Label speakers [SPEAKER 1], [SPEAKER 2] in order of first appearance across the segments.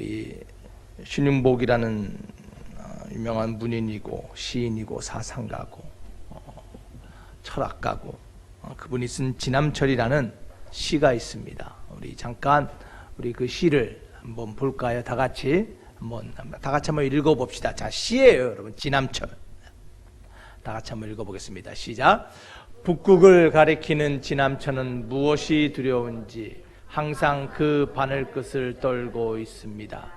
[SPEAKER 1] 우리 신윤복이라는 어, 유명한 문인이고 시인이고 사상가고 어, 철학가고 어, 그분이 쓴 지남철이라는 시가 있습니다. 우리 잠깐 우리 그 시를 한번 볼까요? 다 같이 한번 다 같이 한번 읽어봅시다. 자 시예요, 여러분. 지남철. 다 같이 한번 읽어보겠습니다. 시작. 북극을 가리키는 지남천은 무엇이 두려운지 항상 그 바늘끝을 떨고 있습니다.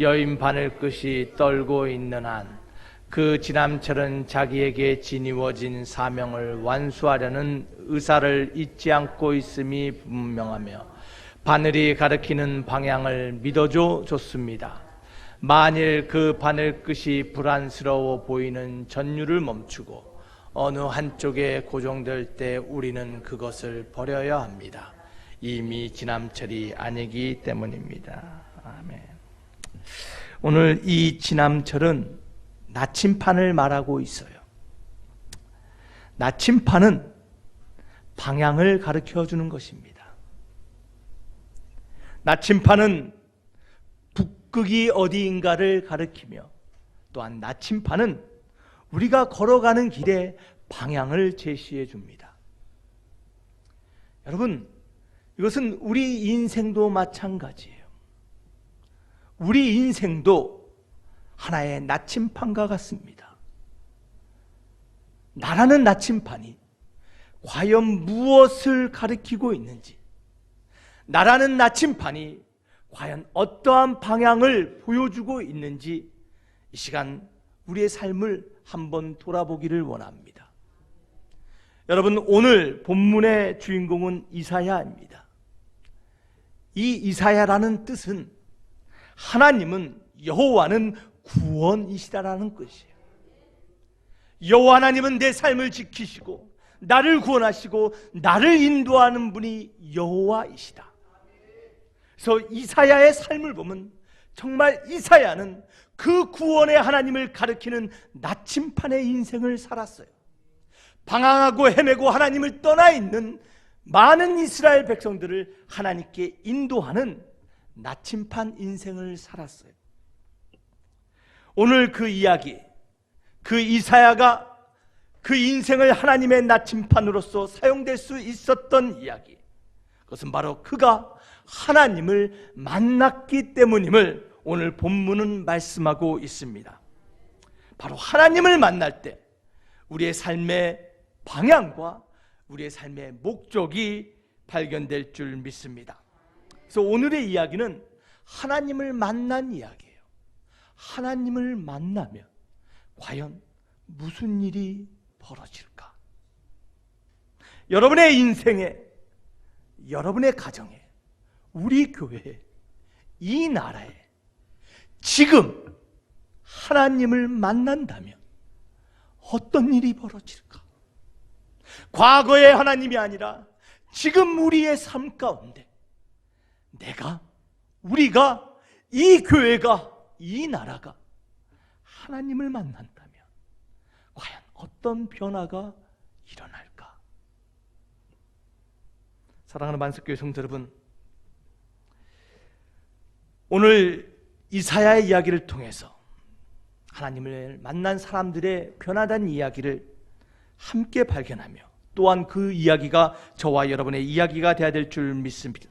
[SPEAKER 1] 여인 바늘끝이 떨고 있는 한 그 지남철은 자기에게 지니워진 사명을 완수하려는 의사를 잊지 않고 있음이 분명하며 바늘이 가리키는 방향을 믿어줘 줬습니다. 만일 그 바늘끝이 불안스러워 보이는 전율을 멈추고 어느 한쪽에 고정될 때 우리는 그것을 버려야 합니다. 이미 지남철이 아니기 때문입니다. 아멘. 오늘 이 지남철은 나침판을 말하고 있어요. 나침판은 방향을 가르쳐 주는 것입니다. 나침판은 북극이 어디인가를 가리키며 또한 나침판은 우리가 걸어가는 길에 방향을 제시해 줍니다. 여러분, 이것은 우리 인생도 마찬가지예요. 우리 인생도 하나의 나침판과 같습니다. 나라는 나침판이 과연 무엇을 가리키고 있는지, 나라는 나침판이 과연 어떠한 방향을 보여주고 있는지 이 시간 우리의 삶을 한번 돌아보기를 원합니다. 여러분 오늘 본문의 주인공은 이사야입니다. 이 이사야라는 뜻은 하나님은 여호와는 구원이시다라는 뜻이에요. 여호와 하나님은 내 삶을 지키시고 나를 구원하시고 나를 인도하는 분이 여호와이시다. 그래서 이사야의 삶을 보면 정말 이사야는 그 구원의 하나님을 가리키는 나침판의 인생을 살았어요. 방황하고 헤매고 하나님을 떠나 있는 많은 이스라엘 백성들을 하나님께 인도하는 나침판 인생을 살았어요. 오늘 그 이야기, 그 이사야가 그 인생을 하나님의 나침판으로서 사용될 수 있었던 이야기. 그것은 바로 그가 하나님을 만났기 때문임을 오늘 본문은 말씀하고 있습니다. 바로 하나님을 만날 때 우리의 삶의 방향과 우리의 삶의 목적이 발견될 줄 믿습니다. 그래서 오늘의 이야기는 하나님을 만난 이야기예요. 하나님을 만나면 과연 무슨 일이 벌어질까? 여러분의 인생에, 여러분의 가정에, 우리 교회에, 이 나라에 지금 하나님을 만난다면 어떤 일이 벌어질까? 과거의 하나님이 아니라 지금 우리의 삶 가운데 내가, 우리가, 이 교회가, 이 나라가 하나님을 만난다면 과연 어떤 변화가 일어날까? 사랑하는 만석교회 성도 여러분, 오늘 이사야의 이야기를 통해서 하나님을 만난 사람들의 변화된 이야기를 함께 발견하며 또한 그 이야기가 저와 여러분의 이야기가 되어야 될 줄 믿습니다.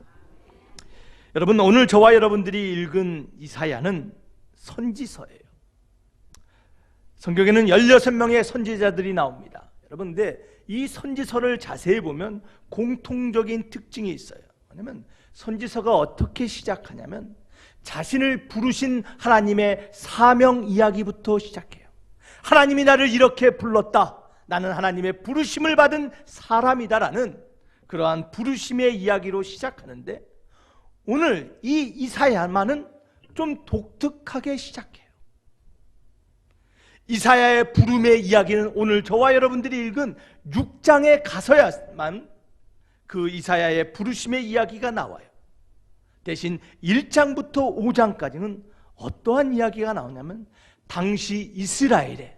[SPEAKER 1] 여러분 오늘 저와 여러분들이 읽은 이사야는 선지서예요. 성경에는 16명의 선지자들이 나옵니다. 여러분 근데 이 선지서를 자세히 보면 공통적인 특징이 있어요. 왜냐면 선지서가 어떻게 시작하냐면 자신을 부르신 하나님의 사명 이야기부터 시작해요. 하나님이 나를 이렇게 불렀다. 나는 하나님의 부르심을 받은 사람이다라는 그러한 부르심의 이야기로 시작하는데 오늘 이 이사야만은 좀 독특하게 시작해요. 이사야의 부름의 이야기는 오늘 저와 여러분들이 읽은 6장에 가서야만 그 이사야의 부르심의 이야기가 나와요. 대신 1장부터 5장까지는 어떠한 이야기가 나오냐면 당시 이스라엘의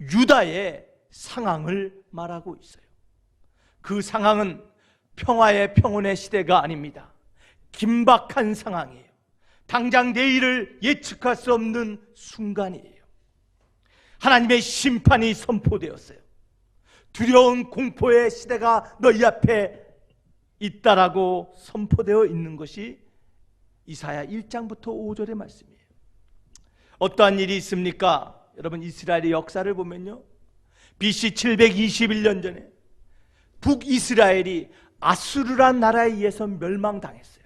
[SPEAKER 1] 유다의 상황을 말하고 있어요. 그 상황은 평화의 평온의 시대가 아닙니다. 긴박한 상황이에요. 당장 내일을 예측할 수 없는 순간이에요. 하나님의 심판이 선포되었어요. 두려운 공포의 시대가 너희 앞에 있다라고 선포되어 있는 것이 이사야 1장부터 5절의 말씀이에요. 어떠한 일이 있습니까? 여러분 이스라엘의 역사를 보면요. BC 721년 전에 북이스라엘이 아수르란 나라에 의해서 멸망당했어요.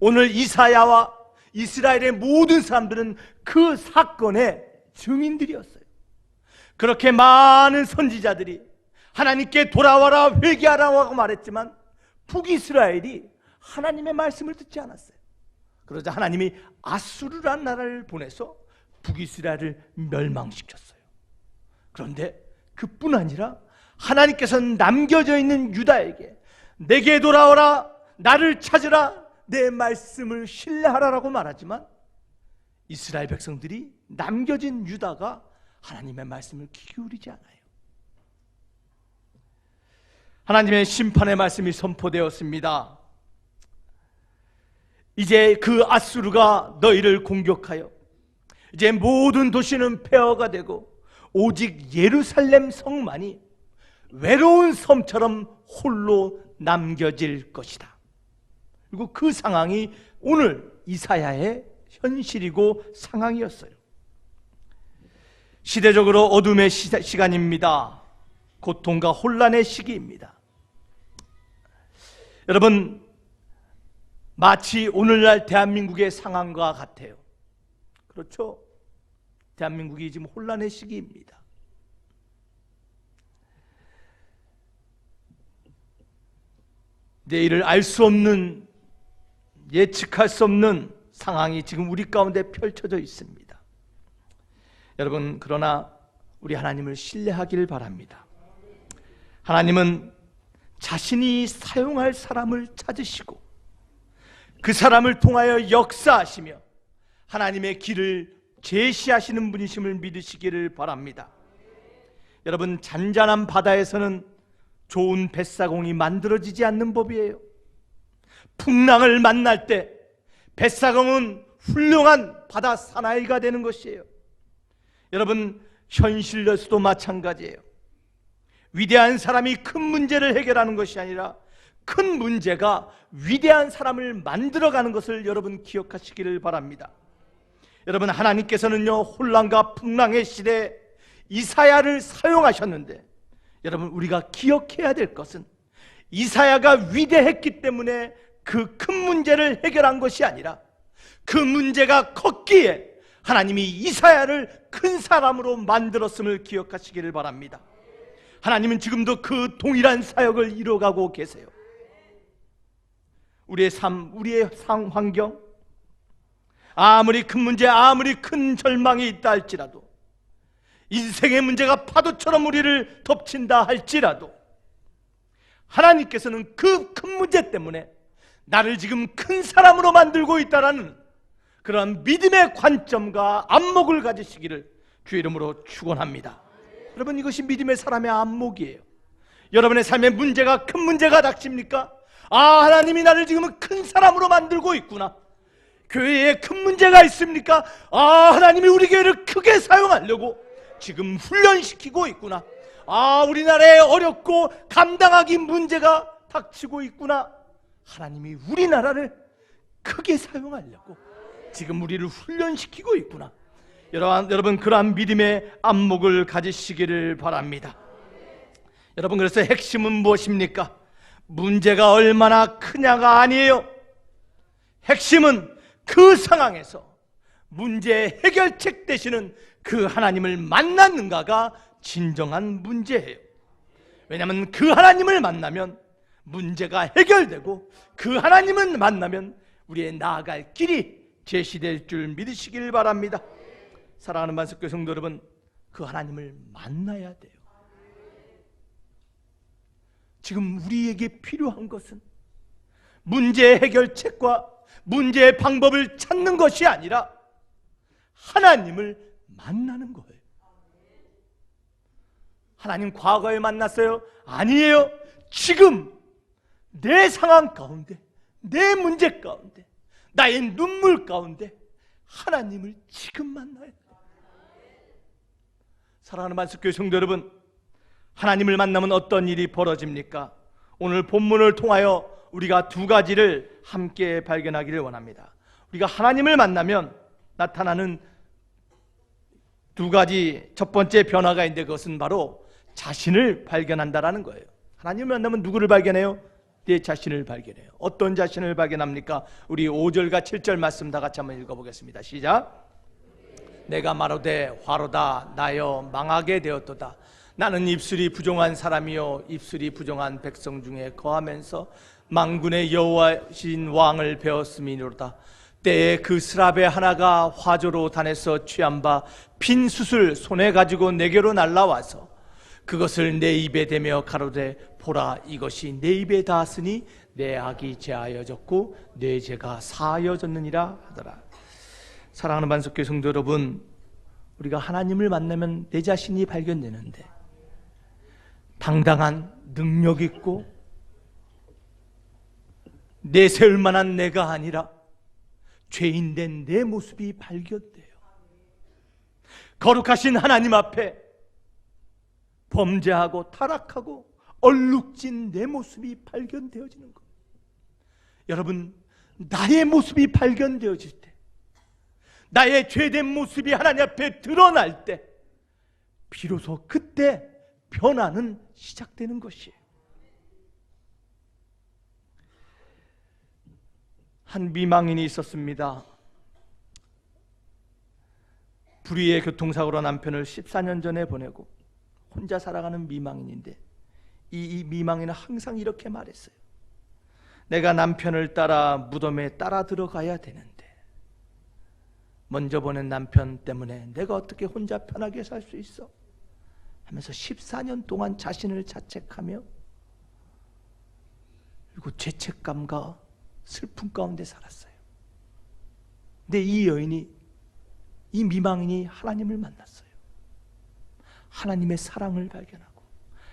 [SPEAKER 1] 오늘 이사야와 이스라엘의 모든 사람들은 그 사건의 증인들이었어요. 그렇게 많은 선지자들이 하나님께 돌아와라 회개하라고 말했지만 북이스라엘이 하나님의 말씀을 듣지 않았어요. 그러자 하나님이 아수르란 나라를 보내서 북이스라엘을 멸망시켰어요. 그런데 그뿐 아니라 하나님께서는 남겨져 있는 유다에게 내게 돌아오라 나를 찾으라 내 말씀을 신뢰하라라고 말하지만 이스라엘 백성들이 남겨진 유다가 하나님의 말씀을 귀 기울이지 않아요. 하나님의 심판의 말씀이 선포되었습니다. 이제 그 아수르가 너희를 공격하여 이제 모든 도시는 폐허가 되고 오직 예루살렘 성만이 외로운 섬처럼 홀로 남겨질 것이다. 그리고 그 상황이 오늘 이사야의 현실이고 상황이었어요. 시대적으로 어둠의 시, 시간입니다. 고통과 혼란의 시기입니다. 여러분, 마치 오늘날 대한민국의 상황과 같아요. 그렇죠? 대한민국이 지금 혼란의 시기입니다. 내일을 알 수 없는 예측할 수 없는 상황이 지금 우리 가운데 펼쳐져 있습니다. 여러분 그러나 우리 하나님을 신뢰하기를 바랍니다. 하나님은 자신이 사용할 사람을 찾으시고 그 사람을 통하여 역사하시며 하나님의 길을 제시하시는 분이심을 믿으시기를 바랍니다. 여러분 잔잔한 바다에서는 좋은 뱃사공이 만들어지지 않는 법이에요. 풍랑을 만날 때 뱃사공은 훌륭한 바다 사나이가 되는 것이에요. 여러분 현실에서도 마찬가지예요. 위대한 사람이 큰 문제를 해결하는 것이 아니라 큰 문제가 위대한 사람을 만들어가는 것을 여러분 기억하시기를 바랍니다. 여러분 하나님께서는요 혼란과 풍랑의 시대에 이사야를 사용하셨는데 여러분 우리가 기억해야 될 것은 이사야가 위대했기 때문에 그 큰 문제를 해결한 것이 아니라 그 문제가 컸기에 하나님이 이사야를 큰 사람으로 만들었음을 기억하시기를 바랍니다. 하나님은 지금도 그 동일한 사역을 이뤄가고 계세요. 우리의 삶, 우리의 상 환경, 아무리 큰 문제, 아무리 큰 절망이 있다 할지라도 인생의 문제가 파도처럼 우리를 덮친다 할지라도 하나님께서는 그 큰 문제 때문에 나를 지금 큰 사람으로 만들고 있다라는 그러한 믿음의 관점과 안목을 가지시기를 주 이름으로 축원합니다. 여러분 이것이 믿음의 사람의 안목이에요. 여러분의 삶에 문제가 큰 문제가 닥칩니까? 아 하나님이 나를 지금 큰 사람으로 만들고 있구나. 교회에 큰 문제가 있습니까? 아 하나님이 우리 교회를 크게 사용하려고 지금 훈련시키고 있구나. 아 우리나라에 어렵고 감당하기 문제가 닥치고 있구나. 하나님이 우리나라를 크게 사용하려고 지금 우리를 훈련시키고 있구나. 여러분, 여러분 그러한 믿음의 안목을 가지시기를 바랍니다. 여러분 그래서 핵심은 무엇입니까? 문제가 얼마나 크냐가 아니에요. 핵심은 그 상황에서 문제 해결책 되시는 그 하나님을 만났는가가 진정한 문제예요. 왜냐하면 그 하나님을 만나면 문제가 해결되고 그 하나님을 만나면 우리의 나아갈 길이 제시될 줄 믿으시길 바랍니다. 사랑하는 만석교 성도 여러분, 그 하나님을 만나야 돼요. 지금 우리에게 필요한 것은 문제 해결책과 문제의 방법을 찾는 것이 아니라 하나님을 만나는 거예요. 하나님 과거에 만났어요? 아니에요. 지금 내 상황 가운데, 내 문제 가운데, 나의 눈물 가운데 하나님을 지금 만나야 돼. 사랑하는 만석교회 성도 여러분, 하나님을 만나면 어떤 일이 벌어집니까? 오늘 본문을 통하여 우리가 두 가지를 함께 발견하기를 원합니다. 우리가 하나님을 만나면 나타나는 두 가지 첫 번째 변화가 있는데 그것은 바로 자신을 발견한다라는 거예요. 하나님을 만나면 누구를 발견해요? 내 자신을 발견해요. 어떤 자신을 발견합니까? 우리 5절과 7절 말씀 다 같이 한번 읽어보겠습니다. 시작. 내가 말하되 화로다 나여 망하게 되었도다. 나는 입술이 부정한 사람이요 입술이 부정한 백성 중에 거하면서 망군의 여호와신 왕을 배웠음이로다. 때에 그 스랍의 하나가 화조로 단에서 취한 바핀 숯을 손에 가지고 내게로 날라와서 그것을 내 입에 대며 가로되 보라 이것이 내 입에 닿았으니 내 악이 제하여졌고 내 죄가 사하여졌느니라 하더라. 사랑하는 반석교 성도 여러분, 우리가 하나님을 만나면 내 자신이 발견되는데 당당한 능력 있고 내세울 만한 내가 아니라 죄인된 내 모습이 발견돼요. 거룩하신 하나님 앞에 범죄하고 타락하고 얼룩진 내 모습이 발견되어지는 것. 여러분, 나의 모습이 발견되어질 때, 나의 죄된 모습이 하나님 앞에 드러날 때, 비로소 그때 변화는 시작되는 것이에요. 한 미망인이 있었습니다. 불의의 교통사고로 남편을 14년 전에 보내고 혼자 살아가는 미망인인데 이, 이 미망인은 항상 이렇게 말했어요. 내가 남편을 따라 무덤에 따라 들어가야 되는데 먼저 보낸 남편 때문에 내가 어떻게 혼자 편하게 살 수 있어? 하면서 14년 동안 자신을 자책하며 그리고 죄책감과 슬픔 가운데 살았어요. 근데 이 여인이 이 미망인이 하나님을 만났어요. 하나님의 사랑을 발견하고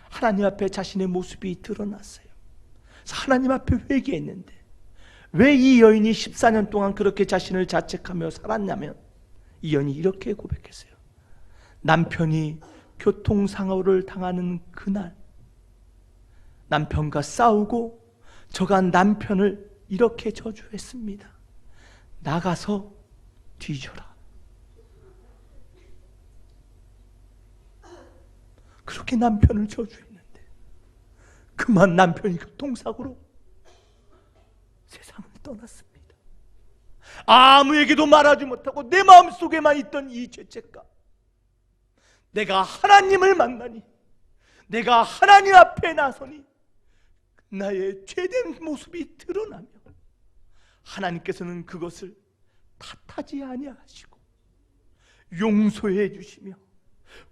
[SPEAKER 1] 하나님 앞에 자신의 모습이 드러났어요. 하나님 앞에 회개했는데 왜 이 여인이 14년 동안 그렇게 자신을 자책하며 살았냐면 이 여인이 이렇게 고백했어요. 남편이 교통사고를 당하는 그날 남편과 싸우고 저가 남편을 이렇게 저주했습니다. 나가서 뒤져라. 그렇게 남편을 저주했는데 그만 남편이 교통사고로 세상을 떠났습니다. 아무에게도 말하지 못하고 내 마음속에만 있던 이 죄책감. 내가 하나님을 만나니 내가 하나님 앞에 나서니 나의 죄된 모습이 드러나며 하나님께서는 그것을 탓하지 아니하시고 용서해 주시며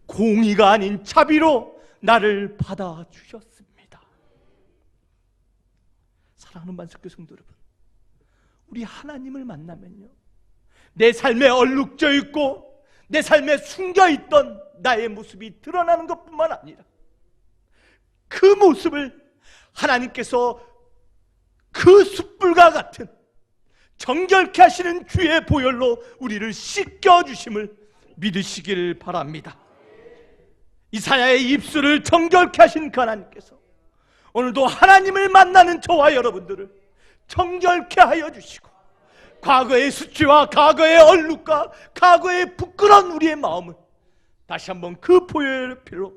[SPEAKER 1] 공의가 아닌 자비로 나를 받아 주셨습니다. 사랑하는 만석교 성도 여러분, 우리 하나님을 만나면요, 내 삶에 얼룩져 있고 내 삶에 숨겨 있던 나의 모습이 드러나는 것뿐만 아니라 그 모습을 하나님께서 그 숯불과 같은 정결케 하시는 주의 보혈로 우리를 씻겨 주심을 믿으시기를 바랍니다. 이사야의 입술을 정결케 하신 그 하나님께서 오늘도 하나님을 만나는 저와 여러분들을 정결케 하여 주시고 과거의 수치와 과거의 얼룩과 과거의 부끄러운 우리의 마음을 다시 한번 그 보혈의 피로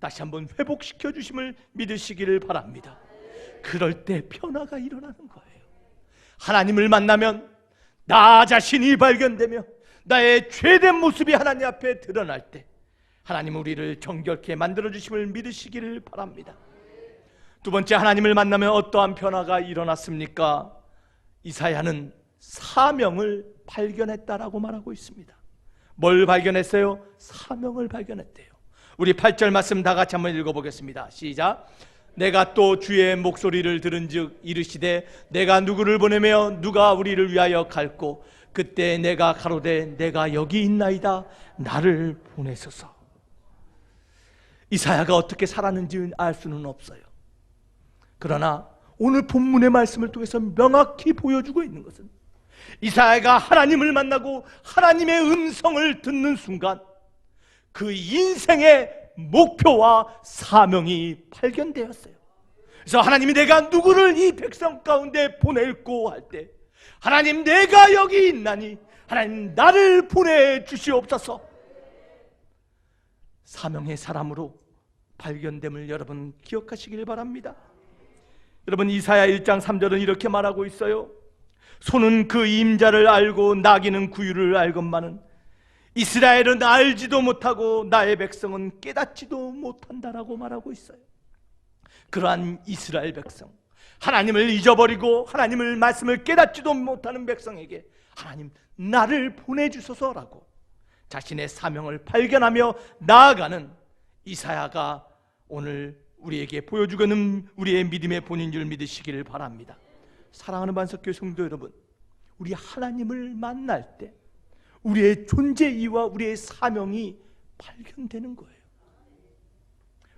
[SPEAKER 1] 다시 한번 회복시켜 주심을 믿으시기를 바랍니다. 그럴 때 변화가 일어나는 거예요. 하나님을 만나면 나 자신이 발견되며 나의 죄된 모습이 하나님 앞에 드러날 때 하나님 우리를 정결케 만들어 주심을 믿으시기를 바랍니다. 두 번째 하나님을 만나면 어떠한 변화가 일어났습니까? 이사야는 사명을 발견했다라고 말하고 있습니다. 뭘 발견했어요? 사명을 발견했대요. 우리 8절 말씀 다 같이 한번 읽어보겠습니다. 시작. 내가 또 주의 목소리를 들은즉 이르시되 내가 누구를 보내며 누가 우리를 위하여 갈고 그때 내가 가로되 내가 여기 있나이다 나를 보내소서. 이사야가 어떻게 살았는지 알 수는 없어요. 그러나 오늘 본문의 말씀을 통해서 명확히 보여주고 있는 것은 이사야가 하나님을 만나고 하나님의 음성을 듣는 순간 그 인생의 목표와 사명이 발견되었어요. 그래서 하나님이 내가 누구를 이 백성 가운데 보낼고 할 때 하나님 내가 여기 있나니 하나님 나를 보내 주시옵소서. 사명의 사람으로 발견됨을 여러분 기억하시길 바랍니다. 여러분 이사야 1장 3절은 이렇게 말하고 있어요. 소는 그 임자를 알고 나귀는 구유를 알건만은 이스라엘은 알지도 못하고 나의 백성은 깨닫지도 못한다라고 말하고 있어요. 그러한 이스라엘 백성, 하나님을 잊어버리고 하나님을 말씀을 깨닫지도 못하는 백성에게 하나님 나를 보내주소서라고 자신의 사명을 발견하며 나아가는 이사야가 오늘 우리에게 보여주고는 우리의 믿음의 본인 줄 믿으시기를 바랍니다. 사랑하는 반석교 성도 여러분, 우리 하나님을 만날 때 우리의 존재 이유와 우리의 사명이 발견되는 거예요.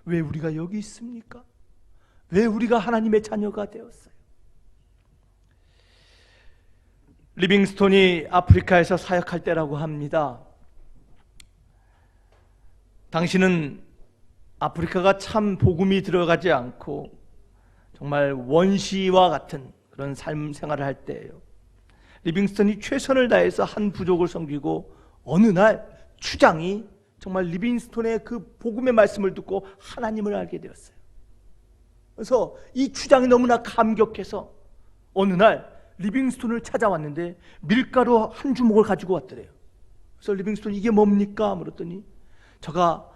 [SPEAKER 1] 왜 우리가 여기 있습니까? 왜 우리가 하나님의 자녀가 되었어요? 리빙스톤이 아프리카에서 사역할 때라고 합니다. 당신은 아프리카가 참 복음이 들어가지 않고 정말 원시와 같은 그런 삶 생활을 할 때예요. 리빙스턴이 최선을 다해서 한 부족을 섬기고 어느 날 추장이 정말 리빙스톤의 그 복음의 말씀을 듣고 하나님을 알게 되었어요. 그래서 이 추장이 너무나 감격해서 어느 날 리빙스톤을 찾아왔는데 밀가루 한 주먹을 가지고 왔더래요. 그래서 리빙스톤이 이게 뭡니까? 물었더니 저가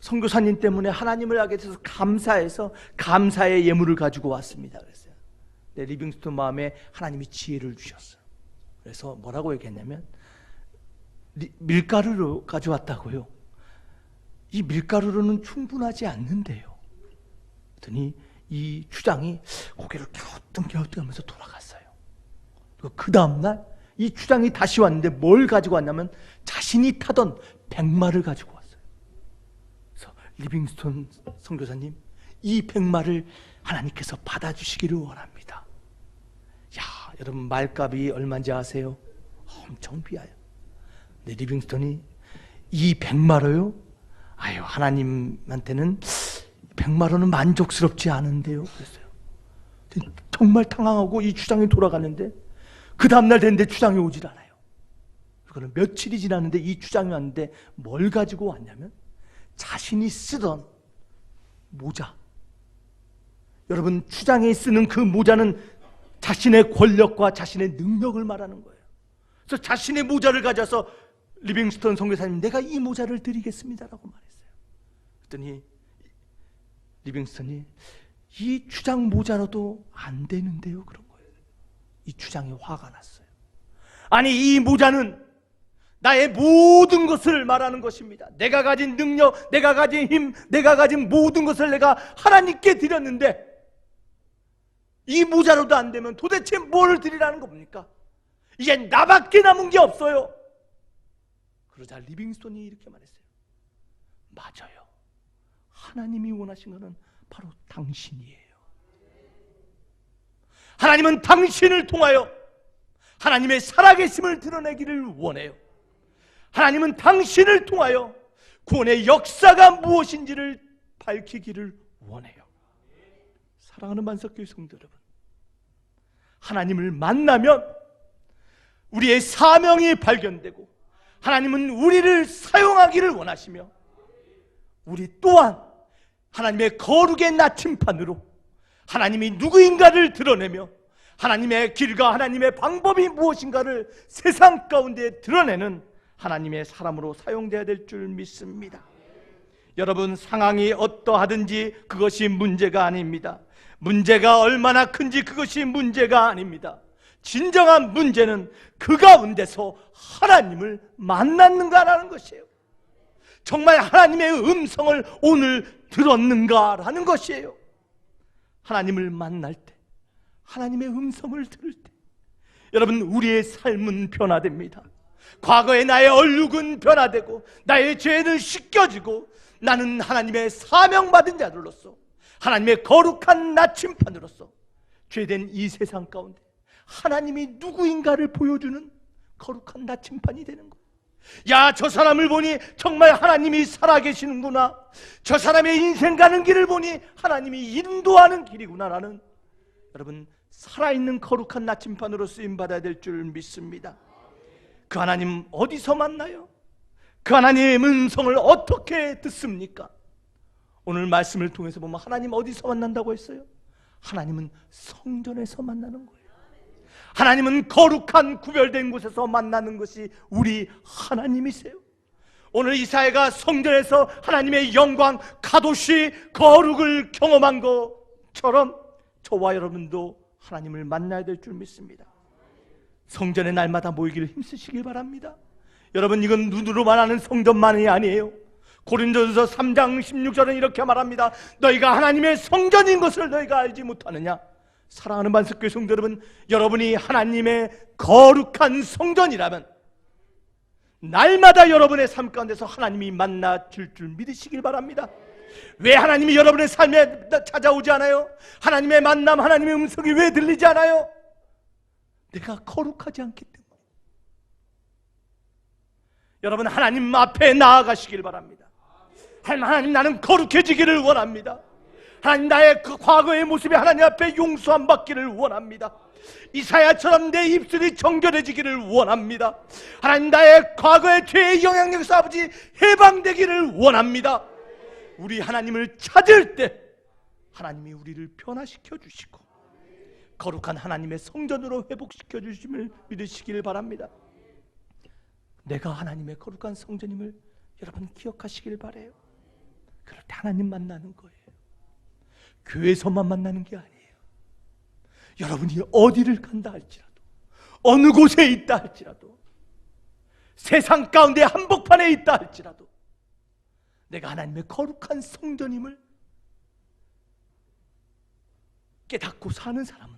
[SPEAKER 1] 선교사님 때문에 하나님을 알게 돼서 감사해서 감사의 예물을 가지고 왔습니다. 그랬어요. 네, 리빙스톤 마음에 하나님이 지혜를 주셨어요. 그래서 뭐라고 얘기했냐면 리- 밀가루로 가져왔다고요. 이 밀가루로는 충분하지 않는데요. 그랬더니 이 추장이 고개를 갸우뚱갸우뚱 하면서 돌아갔어요. 그리고 그 다음날 이 추장이 다시 왔는데 뭘 가지고 왔냐면 자신이 타던 백마를 가지고 왔어요. 그래서 리빙스톤 선교사님 이 백마를 하나님께서 받아주시기를 원합니다. 야 여러분 말값이 얼마인지 아세요? 엄청 비싸요. 근데 리빙스톤이 이 백마로요? 아유 하나님한테는 백마로는 만족스럽지 않은데요. 그랬어요. 정말 당황하고 이 추장이 돌아가는데 그 다음날 됐는데 추장이 오질 않아요. 그거는 며칠이 지났는데 이 추장이 왔는데 뭘 가지고 왔냐면 자신이 쓰던 모자. 여러분 추장이 쓰는 그 모자는 자신의 권력과 자신의 능력을 말하는 거예요. 그래서 자신의 모자를 가져서 리빙스턴 선교사님 내가 이 모자를 드리겠습니다라고 말했어요. 그랬더니 리빙스턴이 이 추장 모자로도 안 되는데요 그런 거예요. 이 추장이 화가 났어요. 아니 이 모자는 나의 모든 것을 말하는 것입니다. 내가 가진 능력, 내가 가진 힘, 내가 가진 모든 것을 내가 하나님께 드렸는데 이 모자로도 안 되면 도대체 뭘 드리라는 겁니까? 이제 나밖에 남은 게 없어요. 그러자 리빙스톤이 이렇게 말했어요. 맞아요. 하나님이 원하신 것은 바로 당신이에요. 하나님은 당신을 통하여 하나님의 살아계심을 드러내기를 원해요. 하나님은 당신을 통하여 구원의 역사가 무엇인지를 밝히기를 원해요. 사랑하는 만석교회 성도 여러분, 하나님을 만나면 우리의 사명이 발견되고 하나님은 우리를 사용하기를 원하시며 우리 또한 하나님의 거룩의 나침판으로 하나님이 누구인가를 드러내며 하나님의 길과 하나님의 방법이 무엇인가를 세상 가운데 드러내는 하나님의 사람으로 사용되어야 될 줄 믿습니다. 여러분 상황이 어떠하든지 그것이 문제가 아닙니다. 문제가 얼마나 큰지 그것이 문제가 아닙니다. 진정한 문제는 그 가운데서 하나님을 만났는가라는 것이에요. 정말 하나님의 음성을 오늘 들었는가라는 것이에요. 하나님을 만날 때, 하나님의 음성을 들을 때, 여러분, 우리의 삶은 변화됩니다. 과거의 나의 얼룩은 변화되고, 나의 죄는 씻겨지고, 나는 하나님의 사명받은 자들로서, 하나님의 거룩한 나침판으로서, 죄된 이 세상 가운데, 하나님이 누구인가를 보여주는 거룩한 나침판이 되는 거예요. 야, 저 사람을 보니 정말 하나님이 살아계시는구나. 저 사람의 인생 가는 길을 보니 하나님이 인도하는 길이구나라는 여러분 살아있는 거룩한 나침판으로 쓰임 받아야 될 줄 믿습니다. 그 하나님 어디서 만나요? 그 하나님의 음성을 어떻게 듣습니까? 오늘 말씀을 통해서 보면 하나님 어디서 만난다고 했어요? 하나님은 성전에서 만나는 거예요. 하나님은 거룩한 구별된 곳에서 만나는 것이 우리 하나님이세요. 오늘 이사야가 성전에서 하나님의 영광, 가도시, 거룩을 경험한 것처럼 저와 여러분도 하나님을 만나야 될 줄 믿습니다. 성전에 날마다 모이기를 힘쓰시길 바랍니다. 여러분 이건 눈으로만 아는 성전만이 아니에요. 고린도전서 3장 16절은 이렇게 말합니다. 너희가 하나님의 성전인 것을 너희가 알지 못하느냐? 사랑하는 반석교회 성도 여러분, 여러분이 하나님의 거룩한 성전이라면 날마다 여러분의 삶 가운데서 하나님이 만나 줄 줄 믿으시길 바랍니다. 왜 하나님이 여러분의 삶에 찾아오지 않아요? 하나님의 만남, 하나님의 음성이 왜 들리지 않아요? 내가 거룩하지 않기 때문에. 여러분 하나님 앞에 나아가시길 바랍니다. 하나님 나는 거룩해지기를 원합니다. 하나님 나의 그 과거의 모습이 하나님 앞에 용서함 받기를 원합니다. 이사야처럼 내 입술이 정결해지기를 원합니다. 하나님 나의 과거의 죄의 영향력에서 아버지 해방되기를 원합니다. 우리 하나님을 찾을 때 하나님이 우리를 변화시켜 주시고 거룩한 하나님의 성전으로 회복시켜 주심을 믿으시길 바랍니다. 내가 하나님의 거룩한 성전임을 여러분 기억하시길 바래요. 그럴 때 하나님 만나는 거예요. 교회에서만 만나는 게 아니에요. 여러분이 어디를 간다 할지라도 어느 곳에 있다 할지라도 세상 가운데 한복판에 있다 할지라도 내가 하나님의 거룩한 성전임을 깨닫고 사는 사람은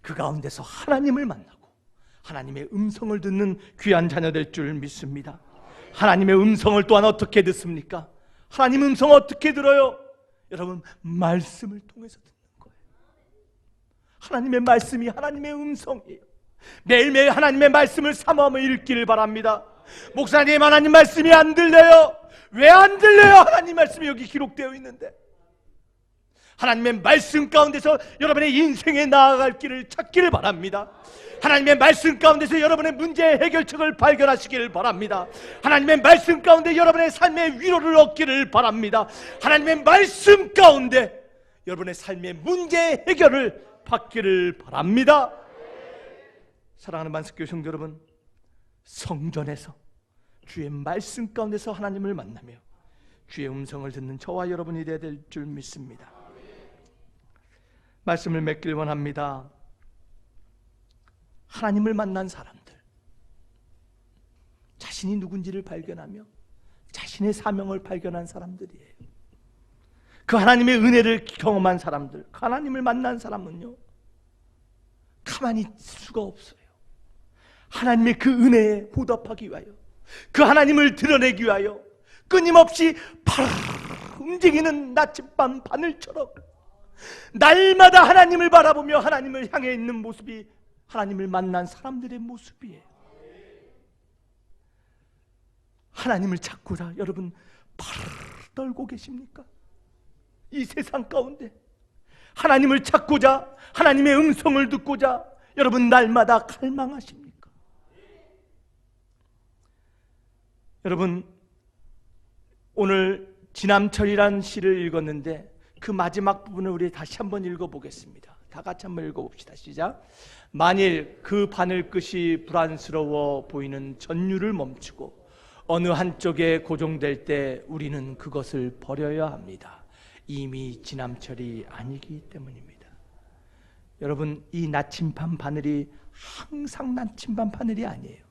[SPEAKER 1] 그 가운데서 하나님을 만나고 하나님의 음성을 듣는 귀한 자녀 될 줄 믿습니다. 하나님의 음성을 또한 어떻게 듣습니까? 하나님 음성 어떻게 들어요? 여러분 말씀을 통해서 듣는 거예요. 하나님의 말씀이 하나님의 음성이에요. 매일매일 하나님의 말씀을 삼아서 읽기를 바랍니다. 목사님 하나님 말씀이 안 들려요. 왜 안 들려요? 하나님 말씀이 여기 기록되어 있는데. 하나님의 말씀 가운데서 여러분의 인생에 나아갈 길을 찾기를 바랍니다. 하나님의 말씀 가운데서 여러분의 문제 해결책을 발견하시기를 바랍니다. 하나님의 말씀 가운데 여러분의 삶의 위로를 얻기를 바랍니다. 하나님의 말씀 가운데 여러분의 삶의 문제 해결을 받기를 바랍니다. 사랑하는 만습교 성도 여러분, 성전에서 주의 말씀 가운데서 하나님을 만나며 주의 음성을 듣는 저와 여러분이 되어야 될 줄 믿습니다. 말씀을 맺길 원합니다. 하나님을 만난 사람들, 자신이 누군지를 발견하며 자신의 사명을 발견한 사람들이에요. 그 하나님의 은혜를 경험한 사람들, 그 하나님을 만난 사람은요, 가만히 있을 수가 없어요. 하나님의 그 은혜에 보답하기 위하여, 그 하나님을 드러내기 위하여 끊임없이 파르르 움직이는 나침반 바늘처럼 날마다 하나님을 바라보며 하나님을 향해 있는 모습이 하나님을 만난 사람들의 모습이에요. 하나님을 찾고자 여러분 파르르 떨고 계십니까? 이 세상 가운데 하나님을 찾고자 하나님의 음성을 듣고자 여러분 날마다 갈망하십니까? 여러분 오늘 지남철이란 시를 읽었는데 그 마지막 부분을 우리 다시 한번 읽어보겠습니다. 다 같이 한번 읽어봅시다. 시작. 만일 그 바늘 끝이 불안스러워 보이는 전율을 멈추고 어느 한쪽에 고정될 때 우리는 그것을 버려야 합니다. 이미 지남철이 아니기 때문입니다. 여러분 이 나침반 바늘이 항상 나침반 바늘이 아니에요.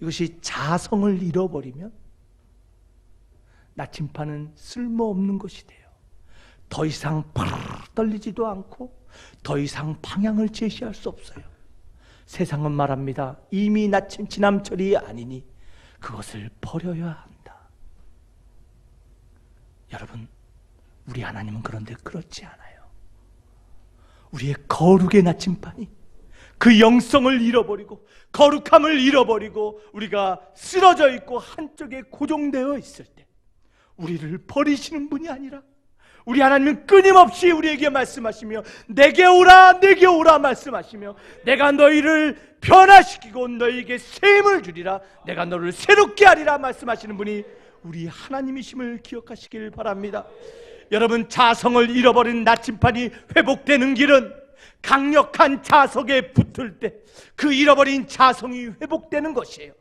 [SPEAKER 1] 이것이 자성을 잃어버리면 나침반은 쓸모없는 것이 돼요. 더 이상 떨리지도 않고 더 이상 방향을 제시할 수 없어요. 세상은 말합니다. 이미 나침 지남철이 아니니 그것을 버려야 한다. 여러분, 우리 하나님은 그런데 그렇지 않아요. 우리의 거룩의 나침반이 그 영성을 잃어버리고 거룩함을 잃어버리고 우리가 쓰러져 있고 한쪽에 고정되어 있을 때 우리를 버리시는 분이 아니라 우리 하나님은 끊임없이 우리에게 말씀하시며 내게 오라 내게 오라 말씀하시며 내가 너희를 변화시키고 너희에게 셈을 주리라 내가 너를 새롭게 하리라 말씀하시는 분이 우리 하나님이심을 기억하시길 바랍니다. 여러분 자성을 잃어버린 나침판이 회복되는 길은 강력한 자석에 붙을 때 그 잃어버린 자성이 회복되는 것이에요.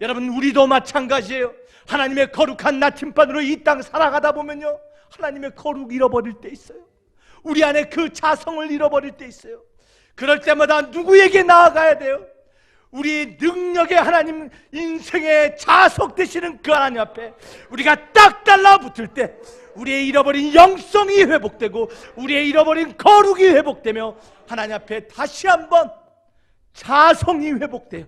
[SPEAKER 1] 여러분 우리도 마찬가지예요. 하나님의 거룩한 나침반으로 이 땅 살아가다 보면요. 하나님의 거룩 잃어버릴 때 있어요. 우리 안에 그 자성을 잃어버릴 때 있어요. 그럴 때마다 누구에게 나아가야 돼요? 우리 능력의 하나님 인생의 자석 되시는 그 하나님 앞에 우리가 딱 달라붙을 때 우리의 잃어버린 영성이 회복되고 우리의 잃어버린 거룩이 회복되며 하나님 앞에 다시 한번 자성이 회복돼요.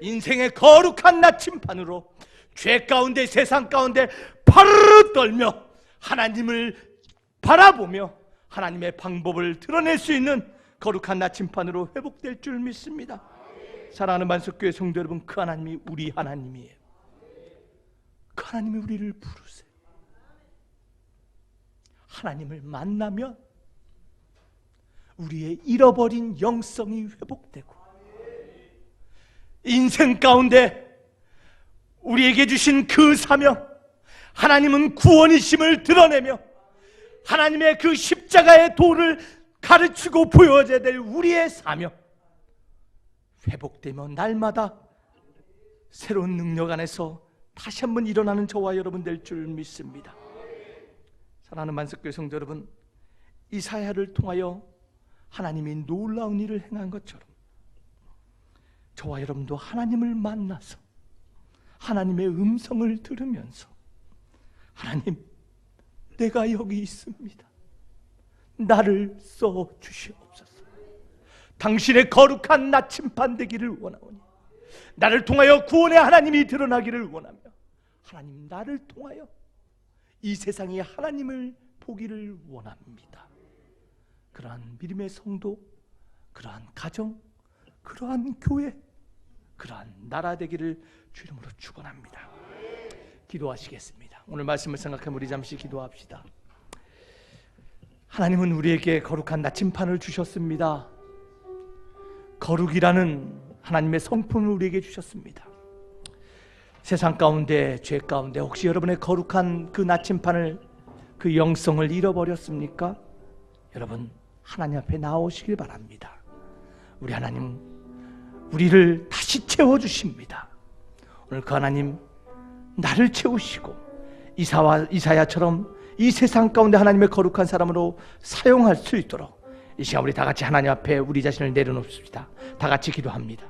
[SPEAKER 1] 인생의 거룩한 나침판으로 죄 가운데 세상 가운데 파르르 떨며 하나님을 바라보며 하나님의 방법을 드러낼 수 있는 거룩한 나침판으로 회복될 줄 믿습니다. 사랑하는 만석교회 성도 여러분, 그 하나님이 우리 하나님이에요. 그 하나님이 우리를 부르세요. 하나님을 만나면 우리의 잃어버린 영성이 회복되고 인생 가운데 우리에게 주신 그 사명 하나님은 구원이심을 드러내며 하나님의 그 십자가의 도를 가르치고 보여줘야 될 우리의 사명 회복되며 날마다 새로운 능력 안에서 다시 한번 일어나는 저와 여러분 될 줄 믿습니다. 사랑하는 만석교회 성도 여러분, 이사야를 통하여 하나님이 놀라운 일을 행한 것처럼 저와 여러분도 하나님을 만나서 하나님의 음성을 들으면서 하나님, 내가 여기 있습니다. 나를 써 주시옵소서. 당신의 거룩한 나침반 되기를 원하오니 나를 통하여 구원의 하나님이 드러나기를 원하며 하나님 나를 통하여 이 세상에 하나님을 보기를 원합니다. 그러한 믿음의 성도, 그러한 가정, 그러한 교회, 그러한 나라 되기를 주 이름으로 축원합니다. 기도하시겠습니다. 오늘 말씀을 생각하며 우리 잠시 기도합시다. 하나님은 우리에게 거룩한 나침판을 주셨습니다. 거룩이라는 하나님의 성품을 우리에게 주셨습니다. 세상 가운데 죄 가운데 혹시 여러분의 거룩한 그 나침판을 그 영성을 잃어버렸습니까? 여러분 하나님 앞에 나오시길 바랍니다. 우리 하나님 우리를 다시 채워 주십니다. 오늘 그 하나님 나를 채우시고 이사와 이사야처럼 이 세상 가운데 하나님의 거룩한 사람으로 사용할 수 있도록 이 시간 우리 다 같이 하나님 앞에 우리 자신을 내려놓습니다. 다 같이 기도합니다.